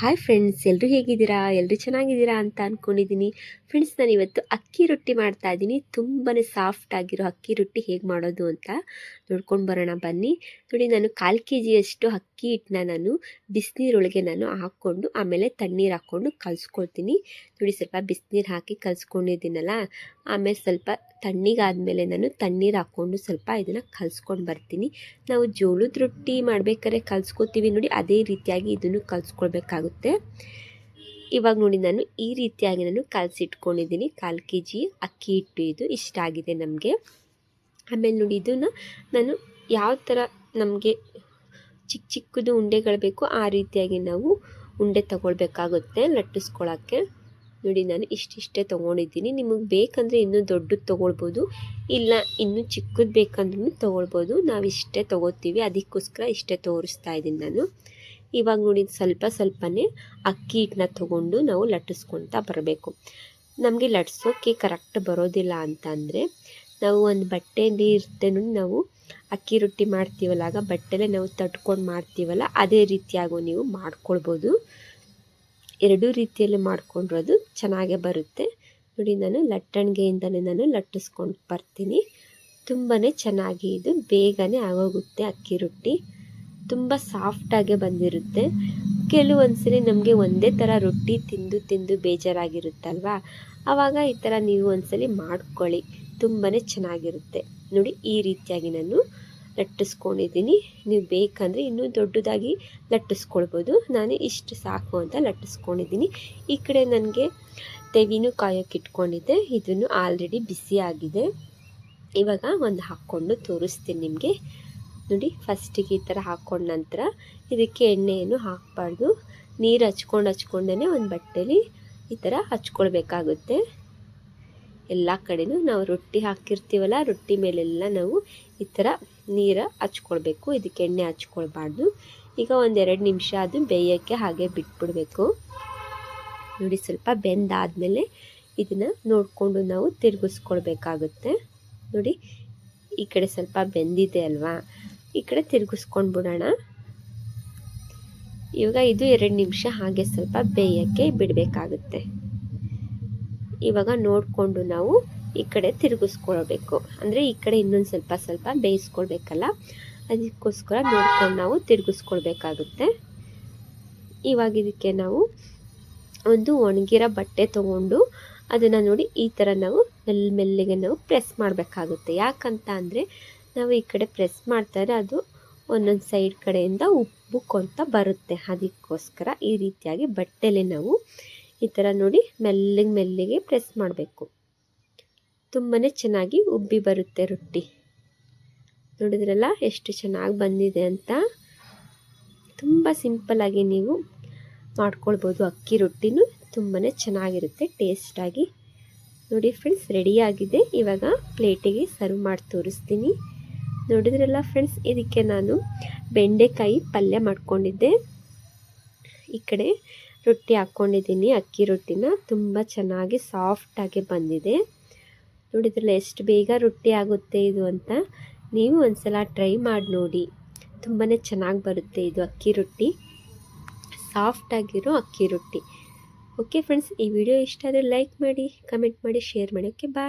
Hi friends ಎಲ್ಲರೂ ಹೇಗಿದ್ದೀರಾ? ಎಲ್ಲರೂ ಚೆನ್ನಾಗಿದ್ದೀರಾ ಅಂತ ಅಂದ್ಕೊಂಡಿದ್ದೀನಿ ಫ್ರೆಂಡ್ಸ್ ನಾನು ಇವತ್ತು ಅಕ್ಕಿ ರೊಟ್ಟಿ ಮಾಡ್ತಾ ಇದ್ದೀನಿ. ತುಂಬಾ ಸಾಫ್ಟ್ ಆಗಿರೋ ಅಕ್ಕಿ ರೊಟ್ಟಿ ಹೇಗೆ ಮಾಡೋದು ಅಂತ ನೋಡ್ಕೊಂಡು ಬರೋಣ ಬನ್ನಿ. ನೋಡಿ, ನಾನು ಕಾಲು ಕೆ ಜಿಯಷ್ಟು ಅಕ್ಕಿ ಹಿಟ್ಟನ್ನ ನಾನು ಬಿಸಿನೀರೊಳಗೆ ನಾನು ಹಾಕ್ಕೊಂಡು, ಆಮೇಲೆ ತಣ್ಣೀರು ಹಾಕ್ಕೊಂಡು ಕಲಿಸ್ಕೊಳ್ತೀನಿ. ನೋಡಿ, ಸ್ವಲ್ಪ ಬಿಸಿನೀರು ಹಾಕಿ ಕಲಿಸ್ಕೊಂಡಿದ್ದೀನಲ್ಲ, ಆಮೇಲೆ ಸ್ವಲ್ಪ ತಣ್ಣಗಾದ್ಮೇಲೆ ನಾನು ತಣ್ಣೀರು ಹಾಕ್ಕೊಂಡು ಸ್ವಲ್ಪ ಇದನ್ನು ಕಲಿಸ್ಕೊಂಡು ಬರ್ತೀನಿ. ನಾವು ಜೋಳದ ರೊಟ್ಟಿ ಮಾಡ್ಬೇಕಾದ್ರೆ ಕಲಿಸ್ಕೊತೀವಿ ನೋಡಿ, ಅದೇ ರೀತಿಯಾಗಿ ಇದನ್ನು ಕಲಿಸ್ಕೊಳ್ಬೇಕಾಗುತ್ತೆ. ಇವಾಗ ನೋಡಿ ನಾನು ಈ ರೀತಿಯಾಗಿ ನಾನು ಕಲಸಿಟ್ಕೊಂಡಿದ್ದೀನಿ. ಕಾಲು ಕೆ ಜಿ ಅಕ್ಕಿ ಹಿಟ್ಟು ಇದು ಇಷ್ಟ ಆಗಿದೆ ನಮಗೆ. ಆಮೇಲೆ ನೋಡಿ ಇದನ್ನು ನಾನು ಯಾವ ಥರ ನಮಗೆ ಚಿಕ್ಕ ಚಿಕ್ಕದು ಉಂಡೆಗಳು ಬೇಕು ಆ ರೀತಿಯಾಗಿ ನಾವು ಉಂಡೆ ತಗೊಳ್ಬೇಕಾಗುತ್ತೆ ಲಟ್ಟಿಸ್ಕೊಳ್ಳೋಕ್ಕೆ ನೋಡಿ ನಾನು ಇಷ್ಟಿಷ್ಟೇ ತೊಗೊಂಡಿದ್ದೀನಿ. ನಿಮಗೆ ಬೇಕಂದರೆ ಇನ್ನೂ ದೊಡ್ಡದು ತೊಗೊಳ್ಬೋದು. ಇಲ್ಲ, ಇನ್ನೂ ಚಿಕ್ಕದು ಬೇಕಂದ್ರೂ ತೊಗೊಳ್ಬೋದು. ನಾವು ಇಷ್ಟೇ ತೊಗೋತೀವಿ. ಅದಕ್ಕೋಸ್ಕರ ಇಷ್ಟೇ ತೋರಿಸ್ತಾ ಇದ್ದೀನಿ ನಾನು. ಇವಾಗ ನೋಡಿ, ಸ್ವಲ್ಪ ಸ್ವಲ್ಪನೇ ಅಕ್ಕಿ ಹಿಟ್ಟನ್ನ ತೊಗೊಂಡು ನಾವು ಲಟ್ಟಿಸ್ಕೊತಾ ಬರಬೇಕು. ನಮಗೆ ಲಟ್ಸೋಕ್ಕೆ ಕರೆಕ್ಟ್ ಬರೋದಿಲ್ಲ ಅಂತ ಅಂದರೆ ನಾವು ಒಂದು ಬಟ್ಟೆಯಲ್ಲಿ ನೋಡಿ ನಾವು ಅಕ್ಕಿ ರೊಟ್ಟಿ ಮಾಡ್ತೀವಲ್ಲ, ಆಗ ಬಟ್ಟೆಲೆ ನಾವು ತಟ್ಕೊಂಡು ಮಾಡ್ತೀವಲ್ಲ, ಅದೇ ರೀತಿಯಾಗೂ ನೀವು ಮಾಡ್ಕೊಳ್ಬೋದು. ಎರಡೂ ರೀತಿಯಲ್ಲಿ ಮಾಡ್ಕೊಂಡ್ರದು ಚೆನ್ನಾಗೇ ಬರುತ್ತೆ. ನೋಡಿ, ನಾನು ಲಟ್ಟಣಿಗೆಯಿಂದಲೇ ನಾನು ಲಟ್ಟಿಸ್ಕೊಂಡು ಬರ್ತೀನಿ. ತುಂಬಾ ಚೆನ್ನಾಗಿ ಇದು ಬೇಗನೆ ಆಗೋಗುತ್ತೆ ಅಕ್ಕಿ ರೊಟ್ಟಿ. ತುಂಬ ಸಾಫ್ಟಾಗೆ ಬಂದಿರುತ್ತೆ. ಕೆಲವೊಂದ್ಸಲ ನಮಗೆ ಒಂದೇ ಥರ ರೊಟ್ಟಿ ತಿಂದು ತಿಂದು ಬೇಜಾರಾಗಿರುತ್ತಲ್ವಾ? ಆವಾಗ ಈ ಥರ ನೀವು ಒಂದ್ಸಲಿ ಮಾಡ್ಕೊಳ್ಳಿ. ತುಂಬಾ ಚೆನ್ನಾಗಿರುತ್ತೆ. ನೋಡಿ, ಈ ರೀತಿಯಾಗಿ ನಾನು ಲಟ್ಟಿಸ್ಕೊಂಡಿದ್ದೀನಿ. ನೀವು ಬೇಕಂದರೆ ಇನ್ನೂ ದೊಡ್ಡದಾಗಿ ಲಟ್ಟಿಸ್ಕೊಳ್ಬೋದು. ನಾನು ಇಷ್ಟು ಸಾಕು ಅಂತ ಲಟ್ಟಿಸ್ಕೊಂಡಿದ್ದೀನಿ. ಈ ಕಡೆ ನನಗೆ ತೆವಿನೂ ಕಾಯೋಕ್ಕೆ ಇಟ್ಕೊಂಡಿದ್ದೆ ಇದನ್ನು ಆಲ್ರೆಡಿ ಬಿಸಿಯಾಗಿದೆ ಇವಾಗ ಒಂದು ಹಾಕ್ಕೊಂಡು ತೋರಿಸ್ತೀನಿ ನಿಮಗೆ. ನೋಡಿ, ಫಸ್ಟಿಗೆ ಈ ಥರ ಹಾಕ್ಕೊಂಡ ನಂತರ ಇದಕ್ಕೆ ಎಣ್ಣೆಯನ್ನು ಹಾಕಬಾರ್ದು. ನೀರು ಹಚ್ಕೊಂಡು ಹಚ್ಕೊಂಡೇ ಒಂದು ಬಟ್ಟೆಲಿ ಈ ಥರ ಹಚ್ಕೊಳ್ಬೇಕಾಗುತ್ತೆ. ಎಲ್ಲ ಕಡೆನೂ ನಾವು ರೊಟ್ಟಿ ಹಾಕಿರ್ತೀವಲ್ಲ, ರೊಟ್ಟಿ ಮೇಲೆಲ್ಲ ನಾವು ಈ ಥರ ನೀರು ಹಚ್ಕೊಳ್ಬೇಕು. ಇದಕ್ಕೆ ಎಣ್ಣೆ ಹಚ್ಕೊಳ್ಬಾರ್ದು. ಈಗ ಒಂದೆರಡು ನಿಮಿಷ ಅದು ಬೇಯೋಕ್ಕೆ ಹಾಗೆ ಬಿಟ್ಬಿಡಬೇಕು. ನೋಡಿ ಸ್ವಲ್ಪ ಬೆಂದಾದಮೇಲೆ ಇದನ್ನು ನೋಡಿಕೊಂಡು ನಾವು ತಿರುಗಿಸ್ಕೊಳ್ಬೇಕಾಗುತ್ತೆ. ನೋಡಿ, ಈ ಕಡೆ ಸ್ವಲ್ಪ ಬೆಂದಿದೆ ಅಲ್ವಾ? ಈ ಕಡೆ ತಿರುಗಿಸ್ಕೊಂಡು ಬಿಡೋಣ ಇವಾಗ ಇದು ಎರಡು ನಿಮಿಷ ಹಾಗೆ ಸ್ವಲ್ಪ ಬೇಯೋಕ್ಕೆ ಬಿಡಬೇಕಾಗುತ್ತೆ. ಇವಾಗ ನೋಡಿಕೊಂಡು ನಾವು ಈ ಕಡೆ ತಿರುಗಿಸ್ಕೊಳ್ಬೇಕು. ಅಂದರೆ ಈ ಕಡೆ ಇನ್ನೊಂದು ಸ್ವಲ್ಪ ಸ್ವಲ್ಪ ಬೇಯಿಸ್ಕೊಳ್ಬೇಕಲ್ಲ? ಅದಕ್ಕೋಸ್ಕರ ನೋಡ್ಕೊಂಡು ನಾವು ತಿರುಗಿಸ್ಕೊಳ್ಬೇಕಾಗುತ್ತೆ. ಇವಾಗ ಇದಕ್ಕೆ ನಾವು ಒಂದು ಒಣಗಿರೋ ಬಟ್ಟೆ ತೊಗೊಂಡು ಅದನ್ನು ನೋಡಿ ಈ ಥರ ನಾವು ಮೆಲ್ಲ ಮೆಲ್ಲಿಗೆ ನಾವು ಪ್ರೆಸ್ ಮಾಡಬೇಕಾಗುತ್ತೆ. ಯಾಕಂತ ಅಂದರೆ ನಾವು ಈ ಕಡೆ ಪ್ರೆಸ್ ಮಾಡ್ತಾರೆ ಅದು ಒಂದೊಂದು ಸೈಡ್ ಕಡೆಯಿಂದ ಉಬ್ಬುಕೊಂತ ಬರುತ್ತೆ. ಅದಕ್ಕೋಸ್ಕರ ಈ ರೀತಿಯಾಗಿ ಬಟ್ಟೆಲೆ ನಾವು ಈ ಥರ ನೋಡಿ ಮೆಲ್ಲಿಗೆ ಮೆಲ್ಲಿಗೆ ಪ್ರೆಸ್ ಮಾಡಬೇಕು. ತುಂಬಾ ಚೆನ್ನಾಗಿ ಉಬ್ಬಿ ಬರುತ್ತೆ ರೊಟ್ಟಿ. ನೋಡಿದ್ರಲ್ಲ ಎಷ್ಟು ಚೆನ್ನಾಗಿ ಬಂದಿದೆ ಅಂತ? ತುಂಬ ಸಿಂಪಲ್ಲಾಗಿ ನೀವು ಮಾಡ್ಕೊಳ್ಬೋದು ಅಕ್ಕಿ ರೊಟ್ಟಿನೂ. ತುಂಬಾ ಚೆನ್ನಾಗಿರುತ್ತೆ ಟೇಸ್ಟಾಗಿ ನೋಡಿ ಫ್ರೆಂಡ್ಸ್ ರೆಡಿಯಾಗಿದೆ ಇವಾಗ ಪ್ಲೇಟಿಗೆ ಸರ್ವ್ ಮಾಡಿ ತೋರಿಸ್ತೀನಿ. ನೋಡಿದ್ರಲ್ಲ ಫ್ರೆಂಡ್ಸ್ ಇದಕ್ಕೆ ನಾನು ಬೆಂಡೆಕಾಯಿ ಪಲ್ಯ ಮಾಡ್ಕೊಂಡಿದ್ದೆ. ಈ ಕಡೆ ರೊಟ್ಟಿ ಹಾಕ್ಕೊಂಡಿದ್ದೀನಿ, ಅಕ್ಕಿ ರೊಟ್ಟಿನ. ತುಂಬ ಚೆನ್ನಾಗಿ ಸಾಫ್ಟಾಗಿ ಬಂದಿದೆ. ನೋಡಿದ್ರಲ್ಲ ಎಷ್ಟು ಬೇಗ ರೊಟ್ಟಿ ಆಗುತ್ತೆ ಇದು ಅಂತ ನೀವು ಒಂದ್ಸಲ ಟ್ರೈ ಮಾಡಿ ನೋಡಿ. ತುಂಬಾ ಚೆನ್ನಾಗಿ ಬರುತ್ತೆ ಇದು ಅಕ್ಕಿ ರೊಟ್ಟಿ. ಸಾಫ್ಟಾಗಿರೋ ಅಕ್ಕಿ ರೊಟ್ಟಿ. ಓಕೆ ಫ್ರೆಂಡ್ಸ್ ಈ ವಿಡಿಯೋ ಇಷ್ಟ ಆದರೆ ಲೈಕ್ ಮಾಡಿ ಕಮೆಂಟ್ ಮಾಡಿ ಶೇರ್ ಮಾಡಿ. Okay bye